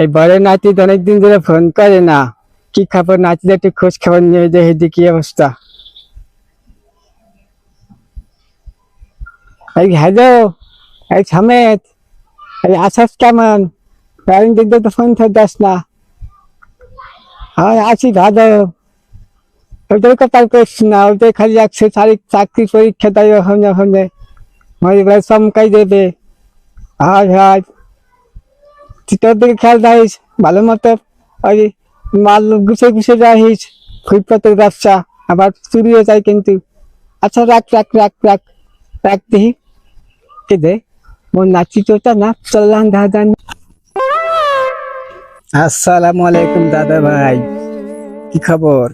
এই বড় নাতি তো অনেকদিন ধরে ফোন করে না। কি খবর নাতিদের একটু খোঁজ খবর নিয়ে দেখে দি কি অবস্থা? এই হ্যালো, এই সমেত, এই আসাস কেমন? কয়েকদিন দিন তো ফোন ফোন দাস না। হ্যাঁ আছি ভালো। ওটাই কথা করছি না ওটাই খালি একশো তারিখ চাকরি পরীক্ষা দেয় ওখানে ওখানে। মনে চমকাই দেবে। হাই হাই তুই দিকে খেয়াল রাখিস, ভালো মতো ওই মাল গুছে গুছে রাখিস, ফুটপাতের ব্যবসা, আবার চুরি হয়ে যায় কিন্তু। আচ্ছা রাখ রাখ রাখ রাখ রাখ দেখি। কে দে মোর নাচি তোটা না চললাম দাদা আসসালামু আলাইকুম দাদা ভাই, কি খবর?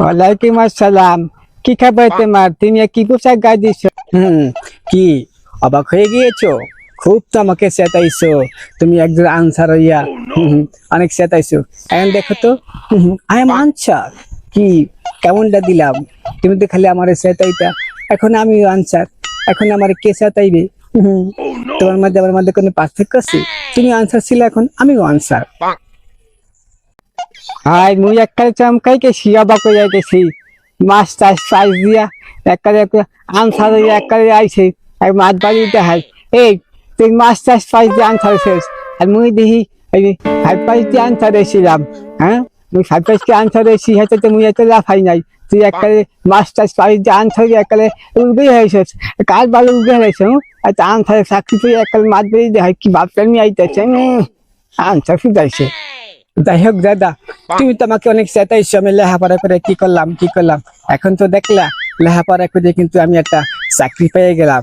ওয়ালাইকুম আসসালাম, কি খবর তোমার? তুমি কি পোশাক গায়ে দিছ? হুম, কি, অবাক হয়ে গিয়েছো? খুব তো আমাকে চেতাইছো। তুমি একজন আনসার হইয়া হুম, অনেক চেতাইছো। এখন দেখো তো আই এম আনসার। কি কেমনটা দিলাম? তুমি তো খালি আমার চেতাইতা। এখন আমি আনসার। এখন আমার কে চেতাইবে? হুম, তোমার মধ্যে আমার মধ্যে কোনো পার্থক্য আছে? তুমি আনসার ছিল এখন আমিও আনসার। হাই মুই একবারে চমকাই গেছি অবাক হয়ে গেছি মাছ টাছ সাইজ দিয়া একবারে আনসার হইয়া একবারে আইছে। এক মাছ বাড়িতে হাই এই তুই মাছ টাছ সাইজ দিয়ে আনসার শেষ। আর মুই দেখি এই ফাইভ পাইস দিয়ে আনসার এসেছিলাম হ্যাঁ? মুই ফাইভ পাইস দিয়ে আনসার এসেছি হয়তো তো মুই এত লাফাই নাই। তুই একবারে মাছ টাছ পাইস দিয়ে আনসার একবারে উলবে হয়েছিস। কার ভালো উলবে হয়েছে আচ্ছা আনসারের চাকরি পেয়ে একবারে মাছ বেরিয়ে দেয় কি বাপটা নিয়ে আইতেছে আনসার ফুটাইছে যাই হোক দাদা, তুমি তো আমাকে অনেক চেতাইছো, আমি লেখাপড়া করে কি করলাম কি করলাম? এখন তো দেখলা লেখাপড়া করে কিন্তু আমি একটা চাকরি পেয়ে গেলাম।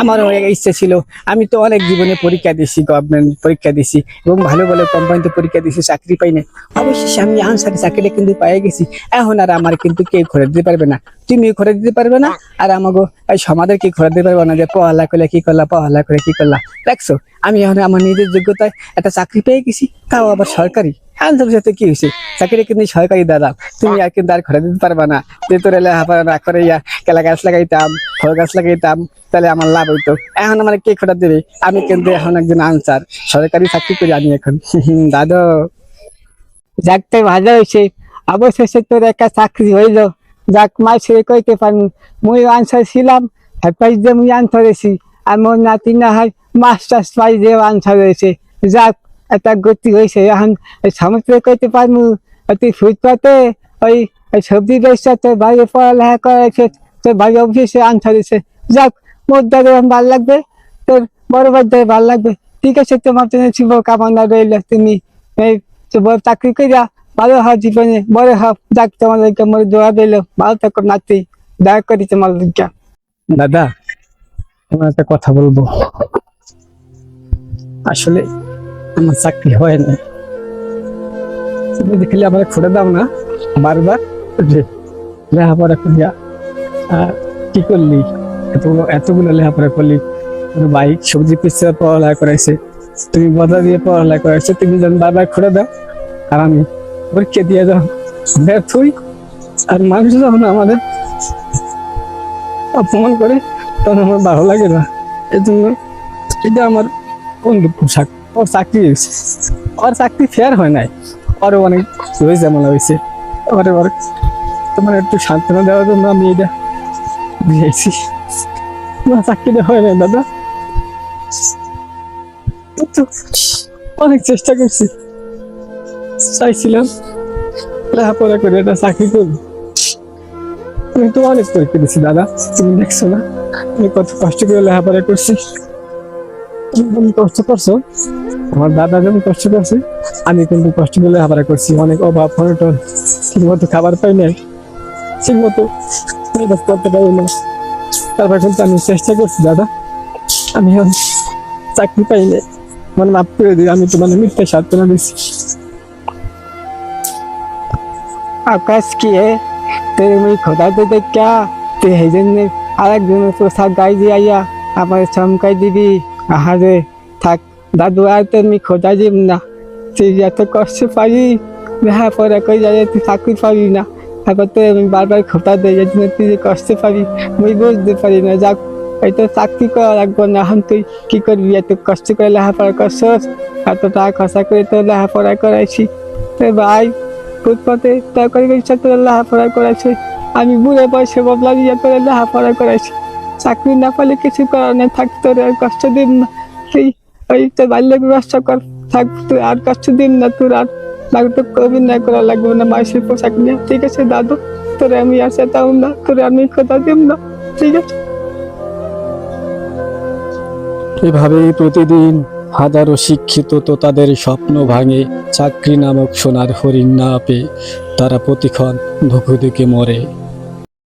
আমারও ইচ্ছে ছিল। আমি তো অনেক জীবনে পরীক্ষা দিছি গভর্নমেন্ট পরীক্ষা দিছি এবং ভালো ভালো কোম্পানিতে পরীক্ষা দিছি চাকরি পাই না অবশ্যই আমি আনসারি চাকরিটা কিন্তু পেয়ে গেছি। এখন আর আমার কিন্তু কেউ ঘরে দিতে পারবে না। তুমিও ঘরে দিতে পারবে না আর আমাকে এই সমাজের কি ঘরে দিতে পারবে না যে পড়ালা করলে কি করলা পড়ালা করে কি করলা। দেখছ, আমি এখন আমার নিজের যোগ্যতায় একটা চাকরি পেয়ে গেছি, তাও আবার সরকারি। আনসার সাথে কি হয়েছে চাকরি কিন্তু সরকারি দাদা, তুমি আর কিন্তু আর ঘরে দিতে পারবা না। যে তোর না করে ইয়া, কেলা গাছ লাগাইতাম, ফল গাছ লাগাইতাম, তাহলে আমার লাভ হইতো। এখন আমার কে খোটা দেবে? আমি কিন্তু এখন একজন আনসার, সরকারি চাকরি করি আমি এখন। দাদা। যাকতে ভালো হয়েছে অবশেষে তোর একটা চাকরি হইল। যাক মা ছেড়ে কইতে পারি মুই আনসার ছিলাম পাইজ দিয়ে মুই আনসার হয়েছি। আর মোর নাতি না হয় মাস্টার পাইজ দিয়ে আনসার হয়েছে। যাক একটা গতি হয়েছে এখন এই সমস্ত কইতে পারমু তুই ফুটপাতে ওই ওই সবজি বেচছে তোর বাইরে পড়ালেখা করেছে তোর ভাই অফিসে আনসার হয়েছে যাক, মোর দাদা ভালো লাগবে, তোর বড় ভাই দাদা ভালো লাগবে। ঠিক আছে, তোমার জন্য শুভ রইল তুমি। এই বড় চাকরি করিয়া ভালো হও জীবনে বড় হও। যাক তোমার লইকা মোর দোয়া দিল ভালো থাকো, নাতি। দয়া করি তোমার দাদা, তোমার একটা কথা বলব। আসলে আমার চাকরি হয় না। দেখলে আমার খুঁড়ে দাও না, বারবার। লেখাপড়া করিয়া কি করলি? এত এতগুলো লেখাপড়া করলি। ভাই সবজি পিছিয়ে পড়ালেখা করাইছে। তুমি বদলা দিয়ে পড়ালেখা করাইছে। তুমি যেন বারবার খুঁড়ে দাও। আর আমি পরীক্ষা দিয়ে দাও ব্যর্থই আর মানুষ যখন আমাদের অপমান করে, তখন আমার ভালো লাগে না। এই জন্য এটা আমার বন্ধু পোশাক ওর চাকরি ওর চাকরি ফেয়ার হয় নাই। ওরও অনেক রয়েছে মনে হয়েছে ওরে, ওর তোমার একটু সান্ত্বনা দেওয়ার জন্য আমি এটা দিয়েছি। তোমার চাকরিটা হয় নাই, দাদা। অনেক চেষ্টা করছি। চাইছিলাম লেখাপড়া করে একটা চাকরি করব। আমি তো অনেক পরীক্ষা দিচ্ছি দাদা। তুমি দেখছ না। আমি কত কষ্ট করে লেখাপড়া করছি। তুমি কষ্ট করছ। আমার দাদা যেমন কষ্ট করছে, আমি কিন্তু কষ্ট করলে লেখাপড়া করছি। অনেক অভাব, অনটন ঠিক মতো খাবার পাই নাই ঠিক মতো করতে পারি না তারপর কিন্তু আমি চেষ্টা করছি, দাদা, আমি চাকরি পাই নাই। মানে মাফ করে দিই আমি তোমার মিথ্যা সান্ত্বনা দিচ্ছি আকাশ কি হে? তেরে মুই খোদা তো দেখা তে সেই জন্য আরেকজনের পোশাক গাই দিয়ে আইয়া আমার চমকাই দিবি। আহারে, থাক। দাদু আর তো আমি খোঁজা দিব না। তুই এত কষ্ট পারি লেখাপড়া করে যাই তুই চাকরি পাবি না। তারপর তো আমি বারবার খোঁটা দেয় যাই তুই যে কষ্ট পাবি, আমি বুঝতে পারি না। যাক, এই তো চাকরি করা লাগবো না, এখন তুই কি করবি? এত কষ্ট করে লেখাপড়া করছস, এত টাকা খরচা করে তো লেখাপড়া করাইছি। তো ভাই, ফুটপাতে ব্যবসা করে লেখাপড়া করাইছি। আমি বুড়ে বয়সে বদলা দিয়ে করে লেখাপড়া করাইছি। চাকরি না পেলে কিছু করার নেই, থাক, তোর কষ্ট দিন না। তুই ওই তো বাল্য ব্যবসা কর থাক আর কষ্ট দিন না, তোর আর লাগতো অভিনয় করা লাগবে না মাসের পোশাক নিয়ে। ঠিক আছে, দাদু, তোরে আমি আর সেটাও না, তোরে আমি কথা দিব না। ঠিক আছে? এভাবেই প্রতিদিন হাজারো শিক্ষিত তো তাদের স্বপ্ন ভাঙে, চাকরি নামক সোনার হরিণ না পেয়ে তারা প্রতিক্ষণ ধুকে ধুকে মরে।